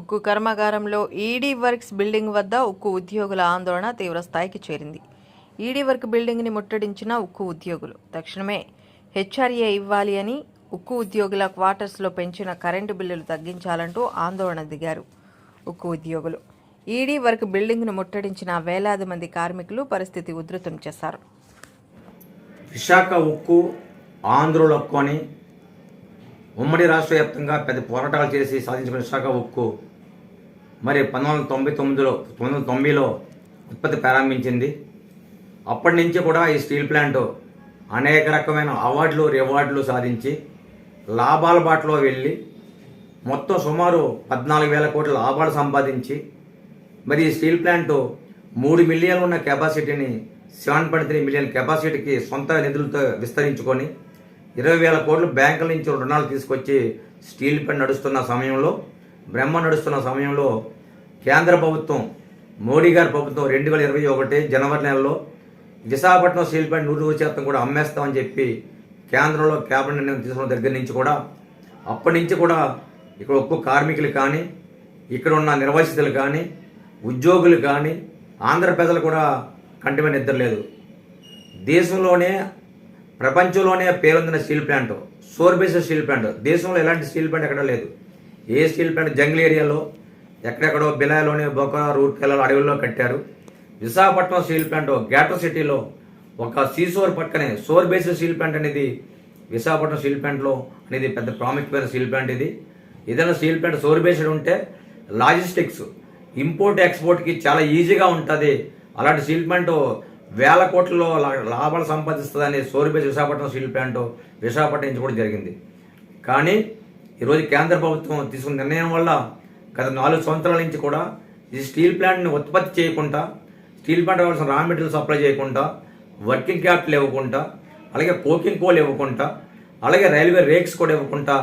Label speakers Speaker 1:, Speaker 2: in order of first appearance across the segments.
Speaker 1: ఉక్కు కర్మాగారంలో ED works building వద్ద ఉక్కు ఉద్యోగుల ఆందోళన తీవ్రస్థాయికి చేరింది. ఈడీ వర్క్ బిల్డింగ్ని ముట్టడించిన ఉక్కు ఉద్యోగులు. తక్షణమే హెచ్ఆర్ఏ ఇవ్వాలి అని ఉక్కు ఉద్యోగుల క్వార్టర్స్లో పెంచిన కరెంటు బిల్లులు తగ్గించాలంటూ ఆందోళన దిగారు ఉక్కు ఉద్యోగులు. ఈడీ వర్క్ బిల్డింగ్ను ముట్టడించిన వేలాది మంది కార్మికులు పరిస్థితి ఉధృతం చేశారు.
Speaker 2: విశాఖ ఉక్కు ఆంధ్రుల అని ఉమ్మడి రాష్ట్ర వ్యాప్తంగా పెద్ద పోరాటాలు చేసి సాధించుకున్న విశాఖ ఉక్కు మరి పంతొమ్మిది వందల తొంభై తొమ్మిదిలో పంతొమ్మిది వందల తొంభైలో ఉత్పత్తి ప్రారంభించింది. అప్పటి నుంచి కూడా ఈ స్టీల్ ప్లాంట్ అనేక రకమైన అవార్డులు రివార్డులు సాధించి లాభాల బాటలో వెళ్ళి మొత్తం సుమారు పద్నాలుగు వేల కోట్ల లాభాలు సంపాదించి మరి ఈ స్టీల్ ప్లాంట్ మూడు మిలియన్లు ఉన్న కెపాసిటీని సెవెన్ పాయింట్ త్రీ మిలియన్ కెపాసిటీకి సొంత నిధులతో విస్తరించుకొని ఇరవై వేల కోట్లు బ్యాంకుల నుంచి రుణాలు తీసుకొచ్చి స్టీల్ ప్లాంట్ నడుస్తున్న సమయంలో బ్రహ్మ నడుస్తున్న సమయంలో కేంద్ర ప్రభుత్వం మోడీ గారి ప్రభుత్వం రెండు వేల ఇరవై ఒకటి జనవరి నెలలో విశాఖపట్నం స్టీల్ ప్లాంట్ నూరు శాతం కూడా అమ్మేస్తామని చెప్పి కేంద్రంలో క్యాబినెట్ నిర్ణయం తీసుకున్న దగ్గర నుంచి కూడా అప్పటి నుంచి కూడా ఇక్కడ ఒక్కో కార్మికులు కానీ ఇక్కడ ఉన్న నిర్వాసితులు కానీ ఉద్యోగులు కానీ ఆంధ్ర ప్రజలు కూడా కంటి నిద్రలేదు దేశంలోనే ప్రపంచంలోనే పేరొందిన steel plant shore based steel plant దేశంలో ఎలాంటి స్టీల్ ప్లాంట్ ఎక్కడ లేదు. ఏ స్టీల్ ప్లాంట్ జంగిల్ ఏరియాలో ఎక్కడెక్కడో బిలాయలోనే బొకా రూర్కెలలో అడవుల్లో కట్టారు. విశాఖపట్నం స్టీల్ ప్లాంట్ గ్యాటర్ సిటీలో ఒక సీసోర్ పక్కనే సోర్ బేస్ స్టీల్ ప్లాంట్ అనేది విశాఖపట్నం స్టీల్ ప్లాంట్లో అనేది పెద్ద ప్రాముఖ్యమైన స్టీల్ ప్లాంట్ ఇది. ఏదైనా స్టీల్ ప్లాంట్ సోర్ బేస్డ్ ఉంటే లాజిస్టిక్స్ ఇంపోర్ట్ ఎక్స్పోర్ట్కి చాలా ఈజీగా ఉంటుంది. అలాంటి స్టీల్ ప్లాంట్ వేల కోట్లలో లాభాలు సంపాదిస్తుందని shore based Visakhapatnam steel plant Visakhapatnam నుంచి కూడా జరిగింది. కానీ ఈరోజు కేంద్ర ప్రభుత్వం తీసుకున్న నిర్ణయం వల్ల గత నాలుగు సంవత్సరాల నుంచి కూడా ఈ స్టీల్ ప్లాంట్ని ఉత్పత్తి చేయకుండా స్టీల్ ప్లాంట్ కావాల్సిన రా మెటీరియల్ సప్లై చేయకుండా వర్కింగ్ క్యాపిటల్ ఇవ్వకుండా అలాగే కోకింగ్ కోల్ ఇవ్వకుండా అలాగే రైల్వే రేక్స్ కూడా ఇవ్వకుండా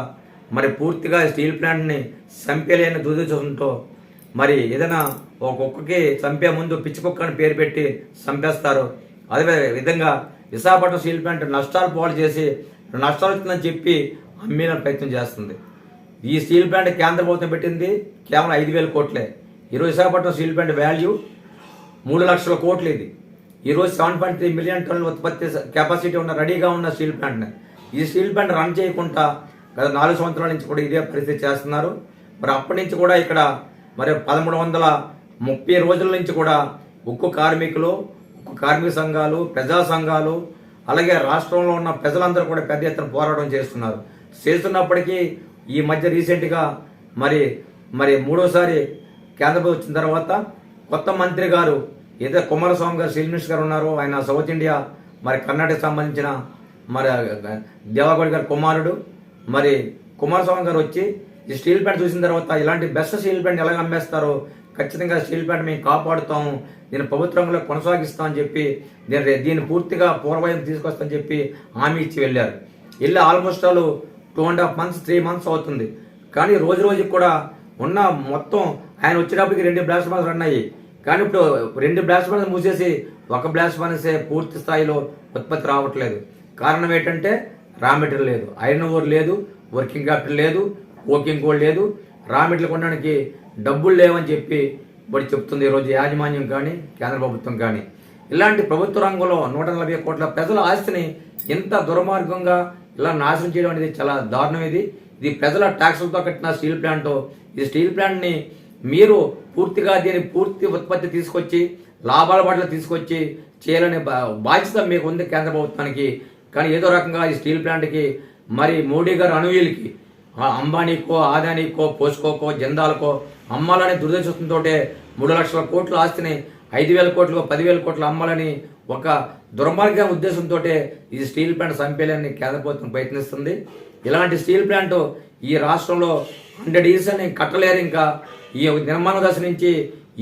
Speaker 2: మరి పూర్తిగా స్టీల్ ప్లాంట్ని చంపేలేని దురదృష్టంతో మరి ఏదైనా ఒక కుక్కకి చంపే ముందు పిచ్చి కుక్క అని పేరు పెట్టి చంపేస్తారు. అదే విధంగా విశాఖపట్నం స్టీల్ ప్లాంట్ నష్టాలు పాలు చేసి నష్టాలు వచ్చిందని చెప్పి అమ్మిన ప్రయత్నం చేస్తుంది. ఈ స్టీల్ ప్లాంట్ కేంద్ర ప్రభుత్వం పెట్టింది కేవలం ఐదు వేల కోట్లే. ఈరోజు విశాఖపట్నం స్టీల్ ప్లాంట్ వాల్యూ మూడు లక్షల కోట్లు ఇది. ఈరోజు సెవెన్ పాయింట్ త్రీ మిలియన్ టన్నుల ఉత్పత్తి కెపాసిటీ ఉన్న రెడీగా ఉన్న స్టీల్ ప్లాంట్ని. ఈ స్టీల్ ప్లాంట్ రన్ చేయకుండా గత నాలుగు సంవత్సరాల నుంచి కూడా ఇదే పరిస్థితి చేస్తున్నారు. మరి అప్పటి నుంచి కూడా ఇక్కడ మరి పదమూడు వందల ముప్పై రోజుల నుంచి కూడా ఉక్కు కార్మికులు ఉక్కు కార్మిక సంఘాలు ప్రజా సంఘాలు అలాగే రాష్ట్రంలో ఉన్న ప్రజలందరూ కూడా పెద్ద ఎత్తున పోరాటం చేస్తున్నారు. చేస్తున్నప్పటికీ ఈ మధ్య రీసెంట్గా మరి మరి మూడోసారి కేంద్ర ప్రభుత్వం వచ్చిన తర్వాత కొత్త మంత్రి గారు ఏదో కుమారస్వామి గారు స్టీల్ మినిస్టర్ గారు ఉన్నారు ఆయన సౌత్ ఇండియా మరి కర్ణాటక సంబంధించిన మరి దేవాగౌడ్ గారి కుమారుడు మరి కుమారస్వామి గారు వచ్చి ఈ స్టీల్ ప్లాంట్ చూసిన తర్వాత ఇలాంటి బెస్ట్ స్టీల్ ప్లాంట్ ఎలా అమ్మేస్తారో ఖచ్చితంగా స్టీల్ ప్లాంట్ మేము కాపాడుతాము దీన్ని ప్రభుత్వంలో కొనసాగిస్తామని చెప్పి దీని దీన్ని పూర్తిగా పూర్వయం తీసుకొస్తామని చెప్పి హామీ ఇచ్చి వెళ్ళారు. వెళ్ళి almost all two and half months three months అవుతుంది. కానీ రోజు రోజుకి కూడా ఉన్న మొత్తం ఆయన వచ్చేటప్పటికి రెండు బ్లాస్ట్ ఫర్నెస్ ఉన్నాయి కానీ ఇప్పుడు రెండు బ్లాస్ట్ బాన్స్ మూసేసి ఒక బ్లాస్ట్ బాన్సే పూర్తి స్థాయిలో ఉత్పత్తి రావట్లేదు. కారణం ఏంటంటే రా మెటీరియల్ లేదు. ఐరన్ ఓర్ లేదు వర్కింగ్ క్యాపిటల్ లేదు వర్కింగ్ కోల్ లేదు. రా మెటీరియల్ కొనడానికి డబ్బులు లేవని చెప్పి ఇప్పుడు చెప్తుంది ఈరోజు యాజమాన్యం కానీ కేంద్ర ప్రభుత్వం కానీ. ఇలాంటి ప్రభుత్వ రంగంలో నూట నలభై కోట్ల ప్రజల ఆస్తిని ఇంత దుర్మార్గంగా ఇలా నాశనం చేయడం అనేది చాలా దారుణం ఇది. ఇది ప్రజల ట్యాక్సులతో కట్టిన స్టీల్ ప్లాంట్. ఈ స్టీల్ ప్లాంట్ని మీరు పూర్తిగా దీని పూర్తి ఉత్పత్తి తీసుకొచ్చి లాభాల బాటలో తీసుకొచ్చి చేయాలనే బా- బాధ్యత మీకు ఉంది కేంద్ర ప్రభుత్వానికి. కానీ ఏదో రకంగా ఈ స్టీల్ ప్లాంట్కి మరి మోడీ గారు అనువీలకి అంబానీకో ఆదానీకో పోస్కోకో జందాలకో అమ్మాలనే దురదృష్టంతో మూడు లక్షల కోట్ల ఆస్తిని ఐదు వేల కోట్లు పదివేల కోట్లు అమ్మాలని ఒక దుర్మార్గ ఉద్దేశంతో ఈ స్టీల్ ప్లాంట్ చంపేయాలని కేంద్ర ప్రభుత్వం ప్రయత్నిస్తుంది. ఇలాంటి స్టీల్ ప్లాంట్ ఈ రాష్ట్రంలో హండ్రెడ్ ఇయర్స్ అని కట్టలేరు. ఇంకా ఈ నిర్మాణ దశ నుంచి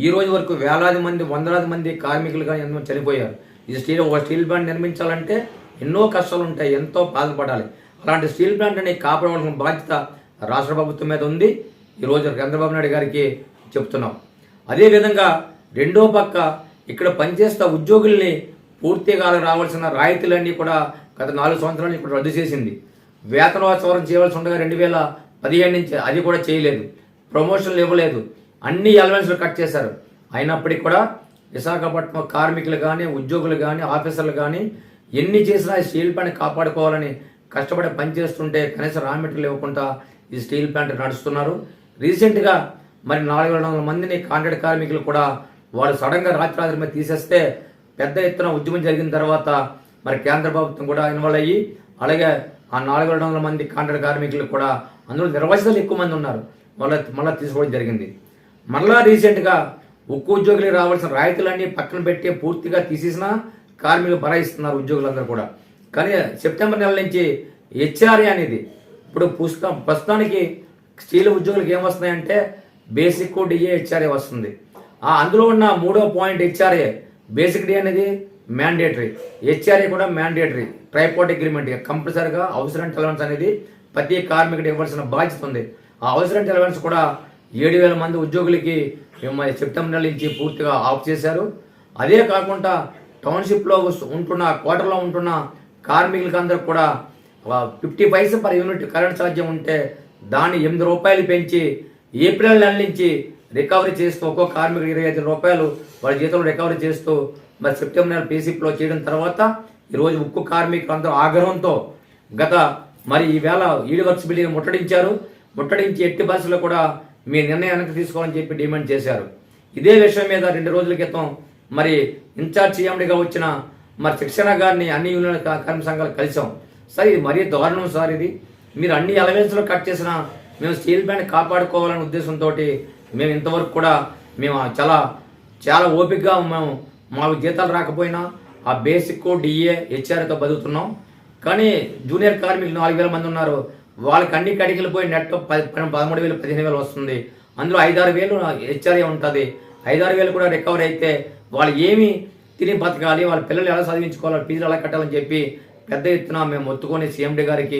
Speaker 2: ఈ రోజు వరకు వేలాది మంది వందలాది మంది కార్మికులుగా కానీ ఎంతో చనిపోయారు. ఈ స్టీల్ ఒక స్టీల్ ప్లాంట్ నిర్మించాలంటే ఎన్నో కష్టాలు ఉంటాయి ఎంతో బాధపడాలి. అలాంటి స్టీల్ ప్లాంట్ని కాపాడవలసిన బాధ్యత రాష్ట్ర ప్రభుత్వం మీద ఉంది. ఈరోజు చంద్రబాబు నాయుడు గారికి చెప్తున్నాం. అదేవిధంగా రెండో పక్క ఇక్కడ పనిచేస్తున్న ఉద్యోగుల్ని పూర్తిగా రావాల్సిన రాయితీలన్నీ కూడా గత నాలుగు సంవత్సరాలు ఇప్పుడు రద్దు చేసింది. వేతనోత్సవం చేయవలసి ఉండగా రెండు వేల పదిహేడు నుంచి అది కూడా చేయలేదు. ప్రమోషన్లు ఇవ్వలేదు. అన్ని అలవెన్స్లు కట్ చేశారు. అయినప్పటికీ కూడా విశాఖపట్నం కార్మికులు కానీ ఉద్యోగులు కానీ ఆఫీసర్లు కానీ ఎన్ని చేసినా ఈ స్టీల్ ప్లాంట్ కాపాడుకోవాలని కష్టపడి పనిచేస్తుంటే కనీసం రా మెటీరియల్ ఇవ్వకుండా ఈ స్టీల్ ప్లాంట్ నడుస్తున్నారు. రీసెంట్గా మరి నాలుగు వేల వందల మందిని కాంట్రాక్ట్ కార్మికులు కూడా వాళ్ళు సడన్గా రాత్రి మీద తీసేస్తే పెద్ద ఎత్తున ఉద్యమం జరిగిన తర్వాత మరి కేంద్ర ప్రభుత్వం కూడా ఇన్వాల్వ్ అయ్యి అలాగే ఆ నాలుగు వందల మంది కాంట్రాక్ట్ కార్మికులు కూడా అందులో నిర్వచనాలు ఎక్కువ మంది ఉన్నారు. మళ్ళీ మళ్ళీ తీసుకోవడం జరిగింది. మళ్ళా రీసెంట్గా ఉక్కు ఉద్యోగులకు రావాల్సిన రాయితీలన్నీ పక్కన పెట్టి పూర్తిగా తీసేసిన కార్మికులు బరాయిస్తున్నారు ఉద్యోగులందరూ కూడా. కానీ సెప్టెంబర్ నెల నుంచి హెచ్ఆర్ఏ అనేది ఇప్పుడు పుస్తకం ప్రస్తుతానికి స్టీల్ ఉద్యోగులకు ఏం వస్తున్నాయంటే బేసిక్ డిఏ హెచ్ఆర్ఏ వస్తుంది. అందులో ఉన్న మూడో పాయింట్ హెచ్ఆర్ఏ బేసిక్ డే అనేది మ్యాండేటరీ హెచ్ఆర్ఏ కూడా మ్యాండేటరీ ట్రైపోర్ట్ అగ్రిమెంట్ కంపల్సరీగా అవసరం అలవెన్స్ అనేది ప్రతి కార్మికుడు ఇవ్వాల్సిన బాధ్యత ఉంది. ఆ అవసరం అలవెన్స్ కూడా ఏడు వేల మంది ఉద్యోగులకి మిమ్మల్ని సెప్టెంబర్ నెల నుంచి పూర్తిగా ఆఫ్ చేశారు. అదే కాకుండా టౌన్షిప్లో వస్తు- ఉంటున్న క్వార్టర్లో ఉంటున్న కార్మికులకి అందరూ కూడా fifty paisa per unit current ఛార్జం ఉంటే దాన్ని ఎనిమిది రూపాయలు పెంచి ఏప్రిల్ నెల నుంచి రికవరీ చేస్తూ ఒక్కో కార్మికుడు ఇరవై ఐదు రూపాయలు వాళ్ళ జీతంలో రికవరీ చేస్తూ మరి సెప్టెంబర్ నెల పీసీపీలో చేయడం తర్వాత ఈరోజు ఉక్కు కార్మికులు అందరూ ఆగ్రహంతో గత మరి ఈవేళ ఈడి వర్క్స్ బిల్డింగ్ ముట్టడించారు. ముట్టడించి ఎట్టి బస్సులో కూడా మీ నిర్ణయానికి తీసుకోవాలని చెప్పి డిమాండ్ చేశారు. ఇదే విషయం మీద రెండు రోజుల క్రితం మరి ఇన్ఛార్జ్ సీఎండిగా వచ్చిన మరి శిక్షణ గారిని అన్ని యూనియన్ కార్మిక సంఘాలు కలిసాం. సార్ ఇది మరీ దారుణం సార్ ఇది. మీరు అన్ని అలవెన్స్లో కట్ చేసిన మేము స్టీల్ ప్లాంట్ కాపాడుకోవాలనే ఉద్దేశంతో మేము ఇంతవరకు కూడా మేము చాలా చాలా ఓపికగా మేము మాకు జీతాలు రాకపోయినా ఆ బేసిక్ డిఏ హెచ్ఆర్తో బతుకుతున్నాం. కానీ జూనియర్ కార్మికులు నాలుగు వేల మంది ఉన్నారు. వాళ్ళకి అన్ని కడిగిలు పోయి నెట్ పది పదమూడు వేలు పదిహేను వేలు వస్తుంది. అందులో ఐదారు వేలు హెచ్ఆర్ఏ ఉంటుంది. ఐదారు వేలు కూడా రికవర్ అయితే వాళ్ళు ఏమి తిని బతకాలి. వాళ్ళ పిల్లలు ఎలా చదివించుకోవాలి ఫీజులు ఎలా కట్టాలని చెప్పి పెద్ద ఎత్తున మేము ఒత్తుకొని సీఎండీ గారికి